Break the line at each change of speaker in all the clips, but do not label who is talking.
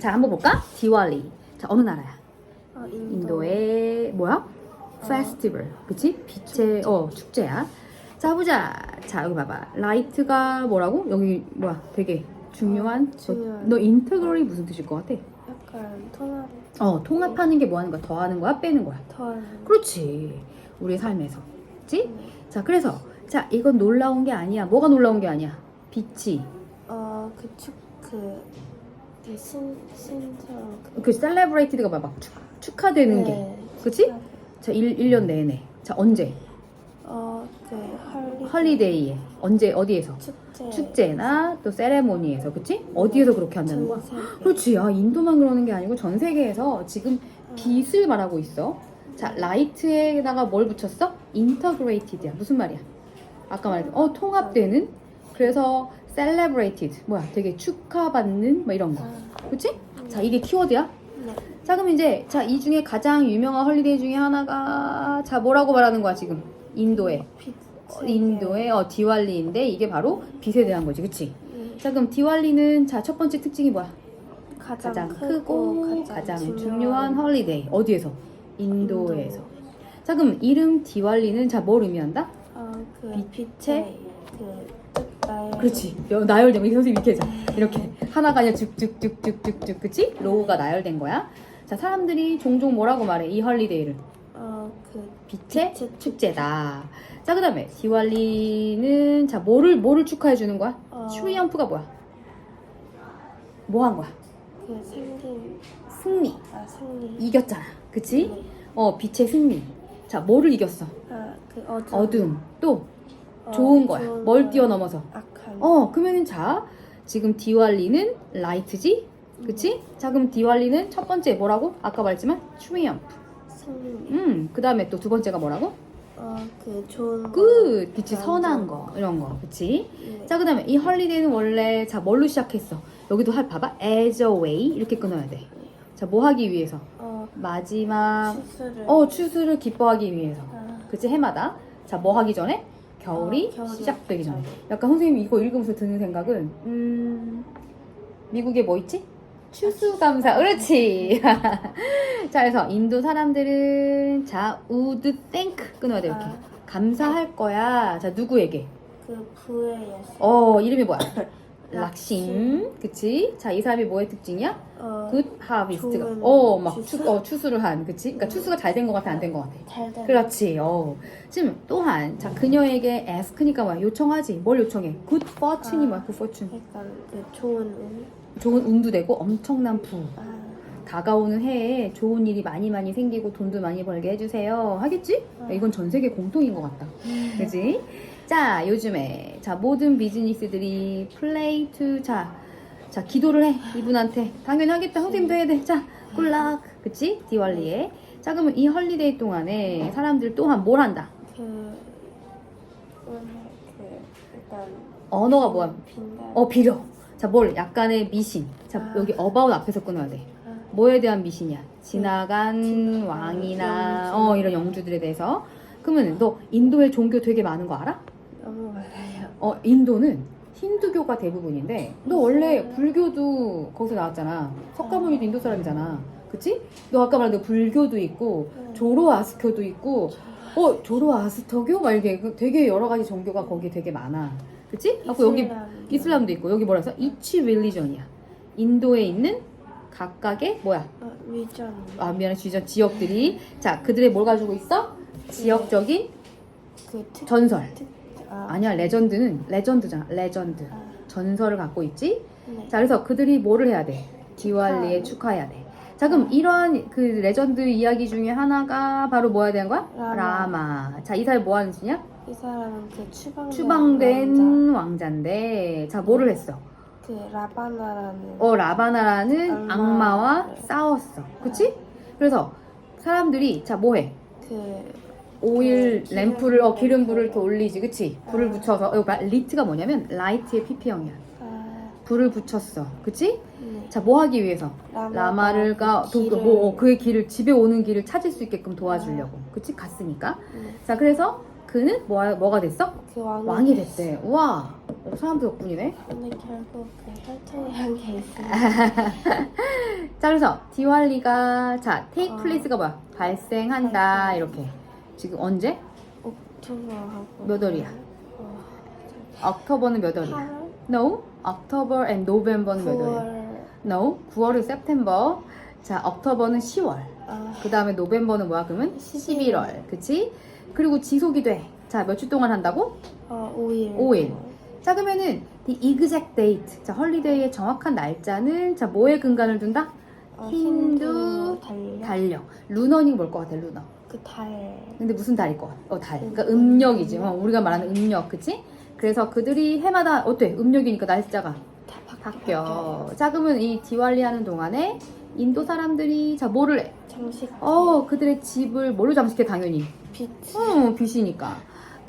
자 한번 볼까? 디왈리. 자 어느 나라야?
어, 인도.
인도 의 뭐야? 페스티벌. 그치? 빛의 어 축제야. 자 보자. 자 여기 봐봐. 라이트가 뭐라고? 여기 뭐야? 되게 중요한.
어, 중요한.
너 인테그럴이 무슨 뜻일 것 같아?
약간 통합
어 통합하는 게 뭐 하는 거야? 더 하는 거야? 빼는 거야?
더하는.
그렇지. 우리의 삶에서. 그치?
네.
자 그래서 자 이건 놀라운 게 아니야. 뭐가 놀라운 게 아니야? 빛이
어, 그 축, 그, 그 신, 신처럼. 그,
그 셀레브레이티드가 막, 막 축, 축하되는 게.
네.
그치? 자 1, 일년 내내. 자 언제?
어, 그, 헐리.
헐리데이에. 언제 어디에서?
축제.
축제나 또 세레모니에서 그치? 어디에서 그렇게 한다는 거야?
전 세계.
그렇지. 아 인도만 그러는 게 아니고 전 세계에서 지금
어,
빛을 말하고 있어. 자 라이트에다가 뭘 붙였어? 인터그레이티드야. 무슨 말이야? 아까 말했던 어 통합되는. 그래서 celebrated 뭐야? 되게 축하받는 뭐 이런 거.
아,
그치? 자 이게 키워드야.
네.
자 그럼 이제 자 이 중에 가장 유명한 헐리데이 중에 하나가 자 뭐라고 말하는 거야 지금? 인도의
빛.
어, 인도의 어, 디왈리인데 이게 바로 빛에 대한 거지, 그치?
네.
자 그럼 디왈리는 자 첫 번째 특징이 뭐야?
가장,
가장 크고 가장, 중요한,
중요한
헐리데이 어디에서? 인도에서. 자 그럼 이름 디왈리는 자 뭘 의미한다?
어, 그
빛의
그
그렇지. 여- 나열되면 이렇게 선생님 이렇게 해자. 이렇게 하나가 아니라 쭉쭉쭉쭉쭉쭉, 그치? 로우가 나열된 거야. 자 사람들이 종종 뭐라고 말해 이 헐리데이를?
어, 그
빛의
빛의
축제다. 자 그 다음에 디왈리는 자 뭐를 뭐를 축하해 주는 거야?
어,
트리엄프가 뭐야? 뭐 한 거야?
그 생긴
승리.
아 승리.
이겼잖아. 그치?
네.
어, 빛의 승리. 자, 뭐를 이겼어?
아, 그 어둠.
어둠. 또,
어,
좋은 거야.
좋은
뭘
거야.
뛰어넘어서.
악한.
어, 그러면은 자, 지금 디왈리는 라이트지? 그치? 자, 그럼 디왈리는 첫 번째 뭐라고? 아까 말했지만, 트리엄프.
승리.
음, 그 다음에 또 두 번째가 뭐라고?
어, 그 좋은 거.
굿! 그치? 선한 거. 이런 거. 그치?
네.
자, 그 다음에 이 헐리데이는 원래, 자, 뭘로 시작했어? 여기도 할, 봐봐. as a way. 이렇게 끊어야 돼. 자, 뭐 하기 위해서?
어,
마지막,
추수를.
어, 추수를 기뻐하기 위해서.
아,
그치 해마다 자 뭐 하기 전에 겨울이
어, 겨울이
시작되기 전에 약간 선생님이 이거 읽으면서 드는 생각은 음. 미국에 뭐 있지? 추수감사. 그렇지. 자 그래서 인도 사람들은 자 would thank 끊어야 돼 이렇게.
아,
감사할 거야. 자 누구에게?
그 부의 예수.
어 이름이 뭐야 락심. 그치 자 이 사람이 뭐의 특징이야
어,
good harvest가
좋은
어 막
추수?
어, 추수를 한 그치 그러니까 추수가 잘 된 것 같아 안 된 것 같아
잘 된.
그렇지. 어. 지금 또한 자 그녀에게 ask니까 뭐야? 요청하지. 뭘 요청해? good fortune이
아.
뭐야? good fortune.
약간 그 좋은 운.
좋은 운도 되고 엄청난 부.
아,
다가오는 해에 좋은 일이 많이 많이 생기고 돈도 많이 벌게 해주세요. 하겠지?
어.
이건 전 세계 공통인 것 같다. 그지? 자 요즘에 자 모든 비즈니스들이 플레이 투 자. 자 기도를 해 이분한테 당연히 하겠다 선생님도 해야 돼 자 꿀락 그치 디왈리에 자 그러면 이 헐리데이 동안에 사람들 또한 뭘 한다
그 오늘 그 일단
언어가 뭐야
빈다.
어 빌어. 자 뭘 약간의 미신. 자
아.
여기 about 앞에서 끊어야 돼.
아,
뭐에 대한 미신이야? 지나간
지나간
왕이나
영주.
어 이런 영주들에 대해서. 그러면 너 인도에 종교 되게 많은 거 알아? 어 인도는 힌두교가 대부분인데 너 원래 불교도 거기서 나왔잖아. 석가모니도 인도 사람이잖아. 그치? 너 아까 말한 그 불교도 있고 조로아스교도 있고 어 조로아스터교 막 이렇게 그 되게 여러 가지 종교가 거기 되게 많아. 그치? 하고 여기
이슬람.
이슬람도 있고 여기 뭐라 해서 이치 릴리전이야. 인도에 있는 각각의 뭐야?
어, 위전.
아 미안해 주전 지역들이 자 그들의 뭘 가지고 있어? 지역적인
그 특.
전설.
특. 아,
아니야 레전드는 레전드잖아. 레전드.
아,
전설을 갖고 있지.
네.
자 그래서 그들이 뭐를 해야 돼? 디왈리에 축하해야 돼. 자 그럼 이러한 그 레전드 이야기 중에 하나가 바로 뭐야 되는 거야?
라마.
라마. 자이 사람이 뭐 하는 짓이냐?
이 사람은 그 추방된
추방된
왕자.
왕자인데 자 뭐를 했어?
그 라바나라는
어 라바나라는
악마.
악마와
네.
싸웠어. 그치? 그래서 사람들이 자 뭐해?
그
오일
그
램프를 어
기름
기름불을 이렇게 올리지, 그치? 불을
아.
붙여서 어, 마- 리트가 뭐냐면 라이트의 PP형이야.
아,
불을 붙였어, 그치?
네.
자 뭐 하기 위해서? 라마를가
그 길을-
뭐, 어, 그의 길을 집에 오는 길을 찾을 수 있게끔 도와주려고, 그치? 갔으니까.
네.
자 그래서 그는 뭐 뭐가 됐어?
그 왕이,
왕이 됐대. 우와, 어, 사람들 덕분이네.
근데 결국 그 혈통이란 게 있으니까
자, 그래서 디왈리가 자, take
어.
place가 뭐야? 발생한다
발생.
이렇게. 지금 언제?
옥토버하고
몇 월이야?
어,
october는 몇 월이야?
8월?
No. October and November는 몇 월이야?
9월
No. 9월은 September. 자, October는 10월.
아,
그 다음에 노벤버는 뭐야? 그러면 11월. 그치? 그리고 지속이 돼. 자, 몇 주 동안 한다고?
어, 5일
5일. 자, 그러면은 the exact date. 자, 헐리데이의 정확한 날짜는 자, 뭐에 근간을 둔다?
어,
힌두
달력
달력. 루너니 뭘것 같아, 루너.
그 달
근데 무슨 달일 것 같아? 어, 달. 그러니까 음력이지. 어, 우리가 말하는 음력. 그치? 그래서 그들이 해마다 어때? 음력이니까 날짜가
다
바뀌어. 자, 그러면 이 디왈리 하는 동안에 인도 사람들이 자, 뭐를 해?
장식
어, 그들의 집을 뭘로 장식해, 당연히.
빛
어, 빛이니까.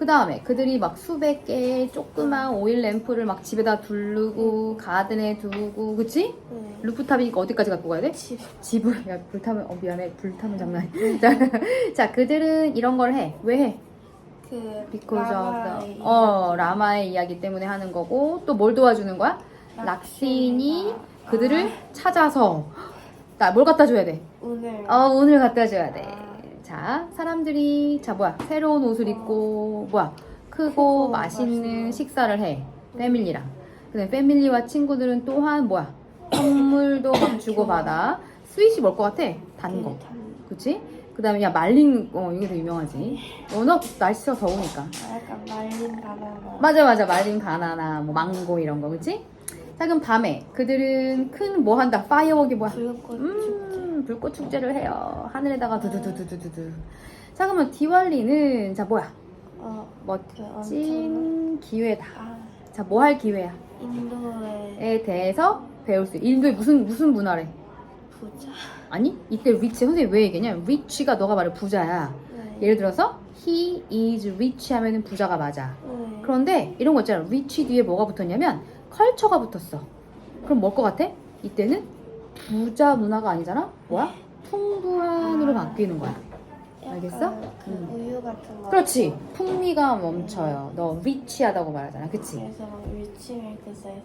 그 다음에 그들이 막 수백 개의 조그만 오일 램프를 막 집에다 두르고 가든에 두고 그치?
네.
루프탑이니까 어디까지 갖고 가야 돼?
집
집을 야 불타면 어 미안해 불타면 장난 아니야 자, 자 그들은 이런 걸 해 왜 해?
그
Because of
라마의
the 어 라마의 이야기 때문에 하는 거고 또 뭘 도와주는 거야? 락신이 그들을 찾아서 나 뭘 갖다 줘야 돼?
오늘
어 운을 갖다 줘야 돼. 자 사람들이 자 뭐야 새로운 옷을 입고 뭐야 크고 맛있는 식사를 해 패밀리랑. 근데 패밀리와 친구들은 또한 뭐야 선물도 막 주고 받아. 스윗이 뭘 것 같아? 단 거. 그치? 그 다음에 야 말린 어 이게 더 유명하지. 워낙 날씨가 더우니까.
아, 약간 말린 바나나
맞아 맞아 말린 바나나 뭐 망고 이런 거 그치? 자 그럼 밤에 그들은 큰 뭐 한다 파이어웍이 뭐야?
불꽃 축
불꽃 축제를 해요. 하늘에다가 두두두두두두. 자, 그러면 디왈리는 자 뭐야?
어,
멋진 기회다.
아,
자, 뭐 할 기회야?
인도의
에 대해서 배울 수. 인도의 무슨 무슨 문화래?
부자
아니, 이때 리치 선생님 왜 얘기냐? 리치가 너가 말해 부자야.
네.
예를 들어서 he is rich 하면은 부자가 맞아.
네.
그런데 이런 거 있잖아. rich 뒤에 뭐가 붙었냐면 컬처가 붙었어. 그럼 뭘 것 같아? 이때는 부자 문화가 아니잖아. 뭐야? 풍부한으로
아.
바뀌는 거야. 알겠어?
그
음.
우유 같은 거
그렇지. 풍미가 멈춰요. 너 리치하다고 말하잖아. 그치?
그래서 막 위치밀크사에서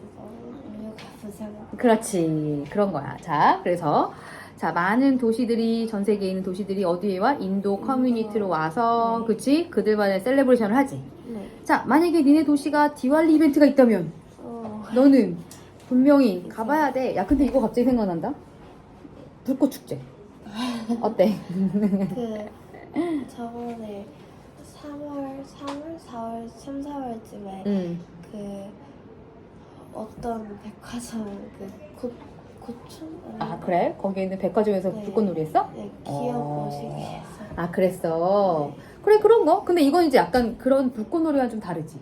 우유가 부자가
그렇지. 그런 거야. 자, 그래서 자, 많은 도시들이 전 세계에 있는 도시들이 어디에 와? 인도 커뮤니티로 와서
네.
그치? 그들만의 셀레브레이션을 하지.
네.
자, 만약에 니네 도시가 디왈리 이벤트가 있다면
어,
너는 분명히 가봐야 돼. 야, 근데 이거 갑자기 생각난다. 불꽃 축제. 어때?
그 저번에 3월, 3월, 4월, 3, 4월쯤에
응.
그 어떤 백화점 그 고, 고충?
아, 그래? 거기 있는 백화점에서
네.
불꽃놀이 했어?
네, 기업
어.
모시기에서
아 그랬어. 그래 그런 거. 근데 이건 이제 약간 그런 불꽃놀이와 좀 다르지.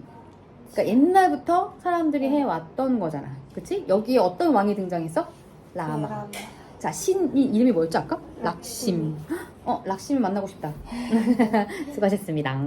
그러니까 옛날부터 사람들이
네.
해왔던 거잖아. 그치? 여기에 어떤 왕이 등장했어? 라마.
라마.
자 신이 이름이 뭐였지 아까?
락심.
락심. 어 락심을 만나고 싶다. 수고하셨습니다.